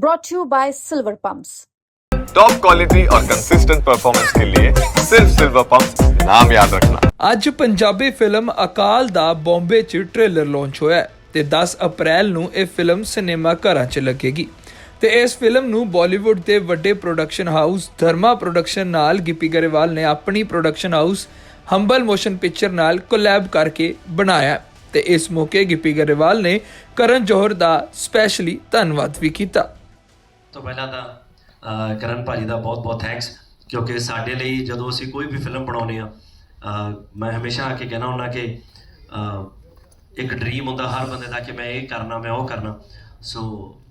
brought to you by Silver Pumps. Top quality और consistent performance के लिए सिर्फ सिल्वर पंप नाम याद रखना ਅੱਜ ਪੰਜਾਬੀ ਫਿਲਮ ਅਕਾਲ ਦਾ ਬੰਬੇ 'ਚ ਟ੍ਰੇਲਰ ਲਾਂਚ ਹੋਇਆ ਹੈ ਤੇ 10 ਅਪ੍ਰੈਲ ਨੂੰ ਇਹ ਫਿਲਮ ਸਿਨੇਮਾ ਘਰਾਂ 'ਚ ਲੱਗੇਗੀ ਤੇ ਇਸ ਫਿਲਮ ਨੂੰ ਬਾਲੀਵੁੱਡ ਦੇ ਵੱਡੇ ਪ੍ਰੋਡਕਸ਼ਨ ਹਾਊਸ ਧਰਮਾ ਪ੍ਰੋਡਕਸ਼ਨ ਨਾਲ ਗਿੱਪੀ ਗਰੇਵਾਲ ਨੇ ਆਪਣੀ production house humble motion picture ਨਾਲ ਕੋਲੈਬ ਕਰਕੇ ਬਣਾਇਆ ਹੈ ਤੇ ਇਸ ਮੌਕੇ ਗਿੱਪੀ ਗਰੇਵਾਲ ਨੇ ਕਰਨ ਜੋਹਰ ਦਾ ਸਪੈਸ਼ਲੀ ਧੰਨਵਾਦ ਵੀ ਕੀਤਾ ਤੋਂ ਪਹਿਲਾਂ ਤਾਂ ਅਹ, ਕਰਨ ਭਾਜੀ ਦਾ ਬਹੁਤ-ਬਹੁਤ ਥੈਂਕਸ ਕਿਉਂਕਿ ਸਾਡੇ ਲਈ ਜਦੋਂ ਅਸੀਂ ਕੋਈ ਵੀ ਫਿਲਮ ਬਣਾਉਂਦੇ ਆ ਮੈਂ ਹਮੇਸ਼ਾ ਆ ਕੇ ਕਹਿਣਾ ਹੁੰਦਾ ਕਿ ਅਹ, ਇੱਕ ਡ੍ਰੀਮ ਹੁੰਦਾ ਹਰ ਬੰਦੇ ਦਾ ਕਿ ਮੈਂ ਇਹ ਕਰਨਾ ਮੈਂ ਉਹ ਕਰਨਾ ਸੋ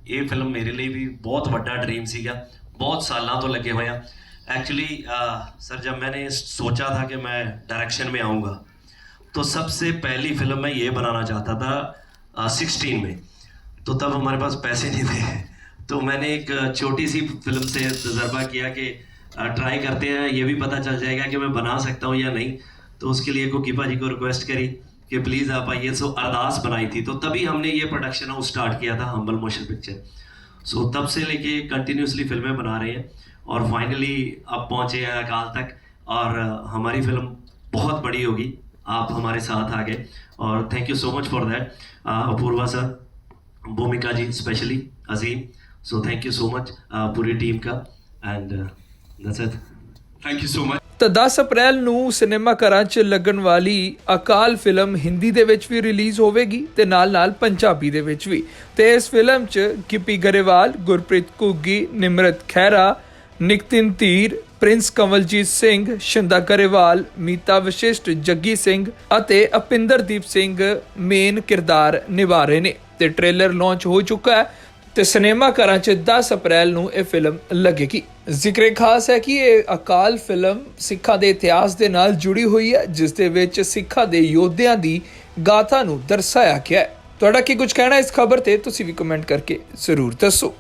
ਇਹ ਫਿਲਮ ਮੇਰੇ ਲਈ ਵੀ ਬਹੁਤ ਵੱਡਾ ਡ੍ਰੀਮ ਸੀਗਾ ਬਹੁਤ ਸਾਲਾਂ ਤੋਂ ਲੱਗੇ ਹੋਏ ਆ एक्चुअली सर जब मैंने सोचा था कि मैं डायरेक्शन में आऊँगा तो सबसे पहली फिल्म मैं ये बनाना चाहता था सिक्सटीन में तो तब हमारे पास पैसे नहीं थे तो मैंने एक छोटी सी फ़िल्म से तजर्बा किया कि ट्राई करते हैं, ये भी पता चल जाएगा कि मैं बना सकता हूँ या नहीं। तो उसके लिए कोकीपा जी को रिक्वेस्ट करी कि प्लीज़ आप आइए। सो अरदास बनाई थी। तो तभी हमने ये प्रोडक्शन हाउस स्टार्ट किया था हम्बल मोशन पिक्चर सो तब से लेके कंटिन्यूसली फ़िल्में बना रहे हैं। और फाइनली अब पहुँचे हैं अकाल तक। और हमारी फ़िल्म बहुत बड़ी होगी। आप हमारे साथ आ गए और thank you so much for that Apoorva sir, Bhumika ji specially Azeem. So thank you so much पूरी टीम का and that's it Thank you so much. ਤਾਂ 10 ਅਪ੍ਰੈਲ ਨੂੰ ਸਿਨੇਮਾ ਘਰਾਂ 'ਚ ਲੱਗਣ ਵਾਲੀ ਅਕਾਲ ਫਿਲਮ ਹਿੰਦੀ ਦੇ ਵਿੱਚ ਵੀ ਰਿਲੀਜ਼ ਹੋਵੇਗੀ ਤੇ ਨਾਲ-ਨਾਲ ਪੰਜਾਬੀ ਦੇ ਵਿੱਚ ਵੀ ਤੇ ਇਸ ਫਿਲਮ 'ਚ ਗਿੱਪੀ ਗਰੇਵਾਲ ਗੁਰਪ੍ਰੀਤ ਘੁੱਗੀ ਨਿਮਰਤ ਖਹਿਰਾ ਨਿਕਤਿਨ ਧੀਰ ਪ੍ਰਿੰਸ ਕਮਲਜੀਤ ਸਿੰਘ ਸ਼ਿੰਦਾ ਗਰੇਵਾਲ ਮੀਤਾ ਵਿਸ਼ਿਸ਼ਟ ਜੱਗੀ ਸਿੰਘ ਅਤੇ ਅਪਿੰਦਰਦੀਪ ਸਿੰਘ ਮੇਨ ਕਿਰਦਾਰ ਨਿਭਾ ਰਹੇ ਨੇ ਤੇ ਟ੍ਰੇਲਰ ਲਾਂਚ ਹੋ ਚੁੱਕਾ ਹੈ ਤੇ ਸਿਨੇਮਾ ਘਰਾਂ 'ਚ 10 ਅਪ੍ਰੈਲ ਨੂੰ ਇਹ ਫਿਲਮ ਲੱਗੇਗੀ। ਜ਼ਿਕਰ ਖਾਸ ਹੈ ਕਿ ਇਹ ਅਕਾਲ ਫਿਲਮ ਸਿੱਖਾਂ ਦੇ ਇਤਿਹਾਸ ਦੇ ਨਾਲ ਜੁੜੀ ਹੋਈ ਹੈ, ਜਿਸ ਦੇ ਵਿੱਚ ਸਿੱਖਾਂ ਦੇ ਯੋਧਿਆਂ ਦੀ ਗਾਥਾ ਨੂੰ ਦਰਸਾਇਆ ਗਿਆ ਹੈ। ਤੁਹਾਡਾ ਕੀ ਕੁਝ ਕਹਿਣਾ ਇਸ ਖਬਰ ਤੇ? ਤੁਸੀਂ ਵੀ ਕਮੈਂਟ ਕਰਕੇ ਜ਼ਰੂਰ ਦੱਸੋ।